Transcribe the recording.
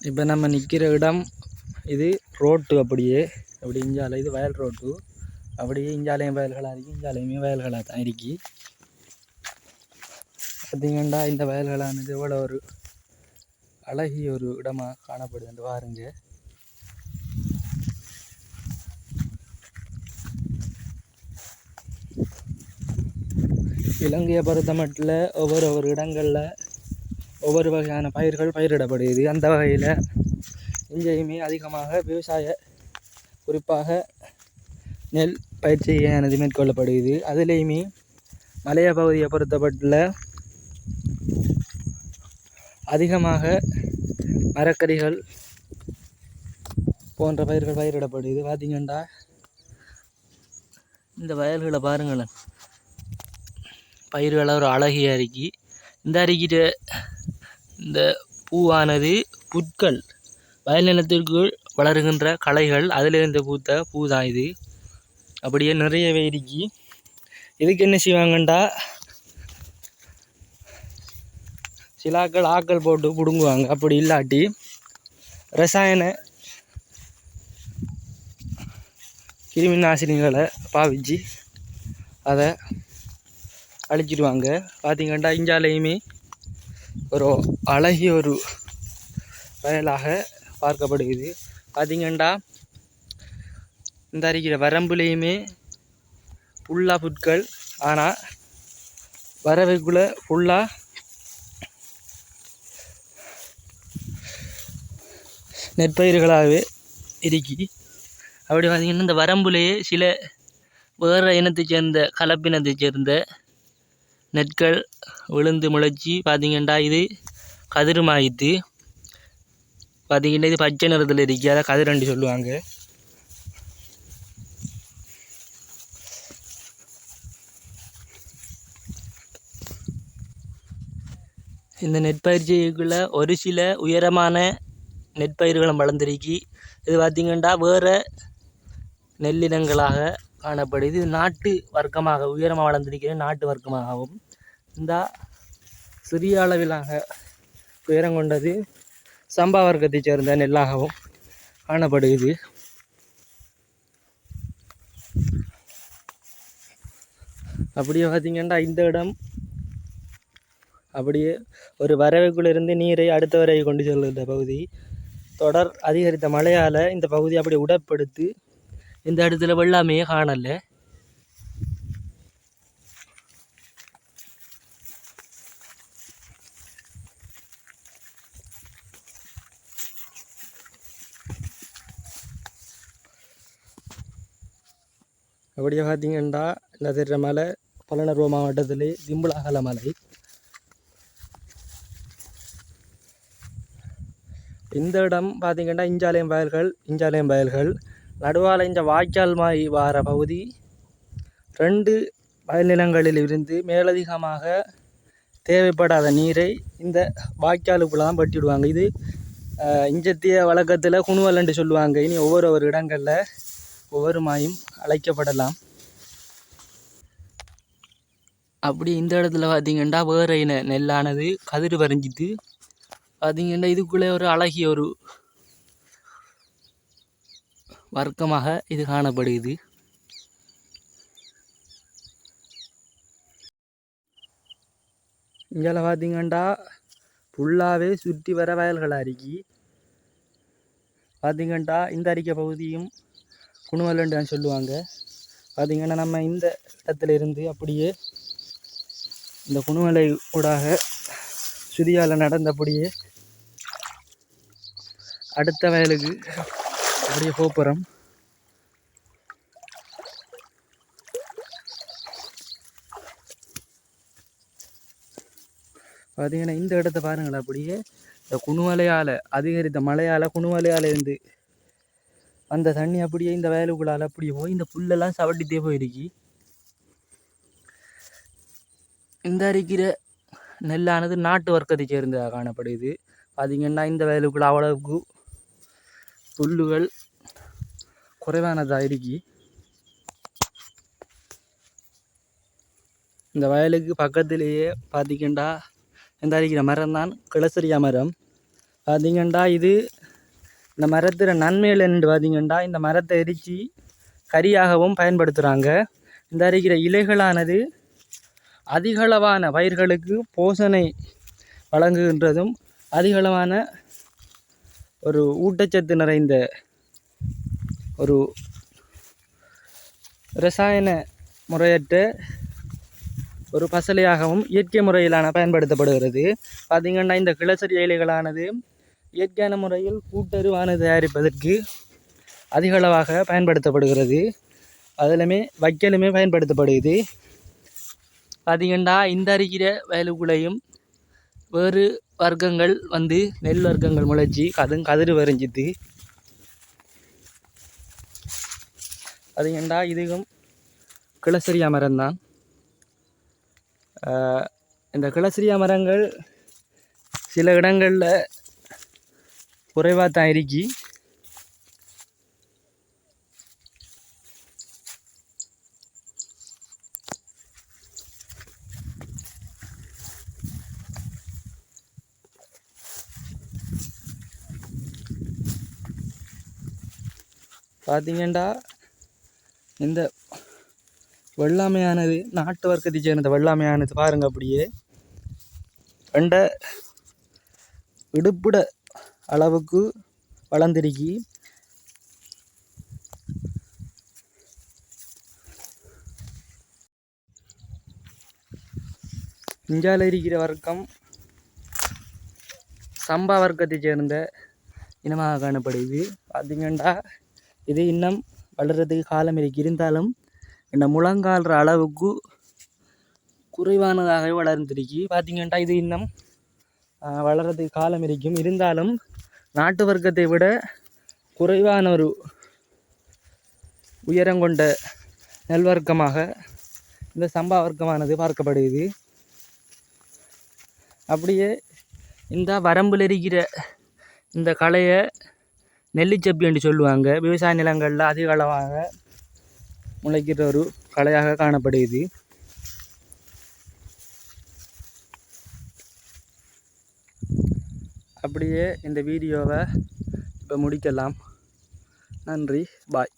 இப்போ நம்ம நிற்கிற இடம் இது ரோட்டு அப்படியே. அப்படி இஞ்சால இது வயல் ரோட்டு. அப்படியே இஞ்சாலையும் வயல்களாக இருக்குது இஞ்சாலையுமே வயல்களாக தான் இருக்கு. பார்த்தீங்கன்னா இந்த வயல்களானது எவ்வளோ ஒரு அழகிய ஒரு இடமாக காணப்படுது பாருங்க. இலங்கையை பொறுத்த மட்டும் ஒவ்வொரு ஒவ்வொரு இடங்களில் ஒவ்வொரு வகையான பயிர்கள் பயிரிடப்படுகிறது. அந்த வகையில் இங்கேயுமே அதிகமாக விவசாய குறிப்பாக நெல் பயிற்சியானது மேற்கொள்ளப்படுகிறது. அதுலேயுமே மலைய பகுதியை பொருத்தப்பட்ட அதிகமாக மரக்கறிகள் போன்ற பயிர்கள் பயிரிடப்படுது பார்த்தீங்கன்னா இந்த வயல்களை பாருங்களேன். பயிர்களை ஒரு அழகிய அரிக்கி இந்த அறிக்கிட்டு இந்த பூவானது புற்கள் வயல் நிலத்திற்குள் வளருகின்ற களைகள் அதிலிருந்து பூத்த பூ தான் இது. அப்படியே நிறையவே இருக்கி. இதுக்கு என்ன செய்வாங்கண்டா? சிலாக்கள் ஆக்கள் போட்டு பிடுங்குவாங்க. அப்படி இல்லாட்டி ரசாயன கிருமி நாசினிகளை பாவிச்சு அதை அழிச்சிடுவாங்க. பார்த்தீங்கண்டா இஞ்சாலையுமே ஒரு அழகிய ஒரு வயலாக பார்க்கப்படுகிறது. பார்த்தீங்கன்னா இந்த அறிக்கிற வரம்புலேயுமே ஃபுல்லாக புட்கள் ஆனால் வரவைக்குள்ளே ஃபுல்லாக நெற்பயிர்களாகவே இருக்கி. அப்படி பார்த்திங்கன்னா இந்த வரம்புலேயே சில வேறு இனத்தைச் சேர்ந்த கலப்பினத்தைச் சேர்ந்த நெற்கள் விழுந்து முளைச்சி பார்த்திங்கண்டா இது கதிருமாயித்து பார்த்தீங்கன்னா இது பச்சை நிறத்தில் இருக்கு. அதை கதிரண்டு சொல்லுவாங்க. இந்த நெற்பயிற்சிக்குள்ள ஒரு சில உயரமான நெற்பயிர்களும் வளர்ந்துருக்கி. இது பார்த்திங்கன்னா வேறு நெல்லினங்களாக காணப்படுது. இது நாட்டு வர்க்கமாக உயரமாக வளர்ந்திருக்கிற நாட்டு வர்க்கமாகவும். இந்த சிறிய அளவிலாக உயரம் கொண்டது சம்பா வர்க்கத்தைச் சேர்ந்த நெல்லாகவும் காணப்படுகிறது. அப்படியே பார்த்திங்கன்னா இந்த இடம் அப்படியே ஒரு வரவைக்குள்ளிருந்து நீரை அடுத்த வரையை கொண்டு செல்கிற பகுதி. தொடர் அதிகரித்த மழையால் இந்த பகுதி அப்படியே உடப்படுத்து இந்த இடத்துல வெள்ளாமையே காணலை. அப்படியே பார்த்தீங்கன்னா இந்த தெரிகிற மலை பலனர்வ மாவட்டத்தில் திம்புலாகல மலை. இந்த இடம் பார்த்தீங்கன்னா இஞ்சாலயம் வயல்கள் இஞ்சாலயம் வயல்கள். நடுவால் இந்த வாய்க்கால் மாய் வார பகுதி. ரெண்டு வயல் நிலங்களில் இருந்து மேலதிகமாக தேவைப்படாத நீரை இந்த வாய்க்காலுக்குள்ள தான் பட்டிவிடுவாங்க இது இஞ்சத்திய வழக்கத்தில் குணுவல் என்று சொல்லுவாங்க. இனி ஒவ்வொரு ஒரு இடங்களில் ஒவ்வொருமாயும் அழைக்கப்படலாம். அப்படி இந்த இடத்துல பார்த்தீங்கன்னா வேறு இன நெல்லானது கதிர் வரைஞ்சிட்டு பார்த்தீங்கன்னா இதுக்குள்ளே ஒரு அழகிய ஒரு வர்க்கமாக இது காணப்படுகிறது. இங்கே பார்த்தீங்கன்னா ஃபுல்லாகவே சுற்றி வர வயல்கள் அருகி. பார்த்தீங்கன்னா இந்த அறிக்கை பகுதியும் குணுவலன்னு சொல்லுவாங்க. பார்த்திங்கன்னா நம்ம இந்த இடத்துல இருந்து அப்படியே இந்த குணுமலை ஊடாக சுதியால் நடந்தபடியே அடுத்த வயலுக்கு அப்படியே போகிறோம் பார்த்தீங்கன்னா இந்த இடத்த பாருங்களேன் அப்படியே. இந்த குணுவலையால் அதிகரித்த மழையால் குணுமலையால் இருந்து அந்த தண்ணி அப்படியே இந்த வயலுக்குள்ளால் அப்படியே போய் இந்த புல்லெல்லாம் சவட்டித்தே போயிருக்கு இந்த அரிக்கிற நெல்லானது நாட்டு வர்க்கத்தை சேர்ந்ததாக காணப்படுது. பார்த்திங்கன்னா இந்த வயலுக்குள்ள அவ்வளவுக்கு புல்லுகள் குறைவானதாக இருக்கு இந்த வயலுக்கு பக்கத்திலேயே பார்த்திங்கன்னா இந்த அரிக்கிற மரம் தான் கிளசரியா மரம். பார்த்தீங்கன்னா இது இந்த மரத்தில் நன்மைகள் என்று பார்த்தீங்கன்னா இந்த மரத்தை எரித்து கரியாகவும் பயன்படுத்துகிறாங்க இந்த அரிக்கிற இலைகளானது அதிகளவான பயிர்களுக்கு போசனை வழங்குகின்றதும் அதிகளவான ஒரு ஊட்டச்சத்து நிறைந்த ஒரு ரசாயன முறையற்ற ஒரு பசலையாகவும் இயற்கை முறையிலான பயன்படுத்தப்படுகிறது. பார்த்திங்கன்னா இந்த கிளசரி இலைகளானது இயற்கையான முறையில் கூட்டருவான தயாரிப்பதற்கு அதிகளவாக பயன்படுத்தப்படுகிறது. அதிலுமே வைக்கலுமே பயன்படுத்தப்படுகிறது. பார்த்திங்கன்னா இந்த அரிக்கிற வயலுக்குள்ளேயும் வேறு வர்க்கங்கள் வந்து நெல் வர்க்கங்கள் முளைச்சி கது கதிர் வரைஞ்சிது. பார்த்திங்கன்னா இதுவும் கிளசரியா மரம்தான் இந்த கிளசரியா மரங்கள் சில இடங்களில் குறைவாக தான் இருக்கி பார்த்தீங்கன்னா இந்த வெள்ளாமையானது நாட்டு வர்க்கத்தை சேர்ந்த வெள்ளாமையானது பாருங்க அப்படியே. ரெண்ட இடுப்புட அளவுக்கு வளர்ந்திருக்கி. இஞ்சால இருக்கிற வர்க்கம் சம்பா வர்க்கத்தை சேர்ந்த இனமாக காணப்படுது. பார்த்தீங்கன்னா இது இன்னும் வளர்கிறதுக்கு காலம் இருக்கு. இருந்தாலும் இந்த முழங்கால்ற அளவுக்கு குறைவானதாக வளர்ந்துருக்கு. பார்த்தீங்கன்னா இது இன்னும் வளர்றதுக்கு காலம் இருக்கும். இருந்தாலும் நாட்டு வர்க்கத்தை விட குறைவான ஒரு உயரம் கொண்ட நெல் வர்க்கமாக இந்த சம்பா வர்க்கமானது பார்க்கப்படுகிறது. அப்படியே இந்த வரம்பில் இருக்கிற இந்த களையை நெல்லிச்சப்பி என்று சொல்லுவாங்க. விவசாய நிலங்களில் அதிக அளவாக முளைக்கிற ஒரு கலையாக காணப்படுகிறது. அப்படியே இந்த வீடியோவை இப்போ முடிக்கலாம். நன்றி. பாய்.